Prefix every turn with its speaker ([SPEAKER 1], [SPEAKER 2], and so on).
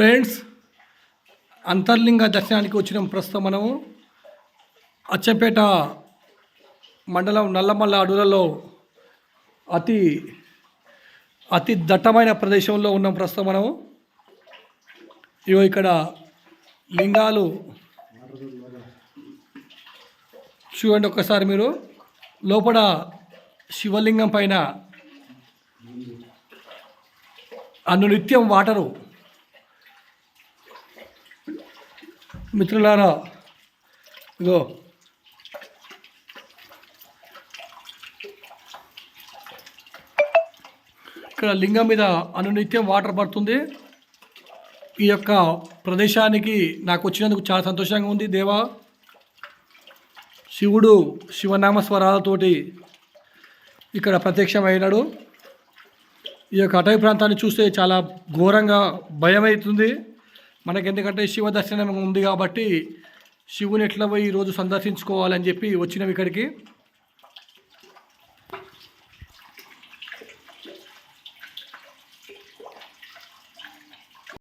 [SPEAKER 1] Friends అంతర్లింగ దర్శనానికి వచ్చిన ప్రస్తుతం మనము అచ్చంపేట మండలం నల్లమల్ల అడవులలో అతి అతి దట్టమైన ప్రదేశంలో ఉన్నాం ప్రస్తుతం మనము. ఇగో ఇక్కడ లింగాలు చూడండి ఒక్కసారి మీరు. లోపల శివలింగం పైన అనునిత్యం వాటరు. మిత్రులారా ఇదో ఇక్కడ లింగం మీద అనునిత్యం వాటర్ పడుతుంది. ఈ యొక్క ప్రదేశానికి నాకు వచ్చినందుకు చాలా సంతోషంగా ఉంది. దేవా శివుడు శివనామస్వరాలతోటి ఇక్కడ ప్రత్యక్షమైనాడు ఈ యొక్క అటవీ ప్రాంతాన్ని చూస్తే చాలా ఘోరంగా భయం అవుతుంది మనకి ఎందుకంటే శివ దర్శనం ఉంది కాబట్టి శివుని ఎట్లా పోయి ఈరోజు సందర్శించుకోవాలని చెప్పి వచ్చినాం ఇక్కడికి.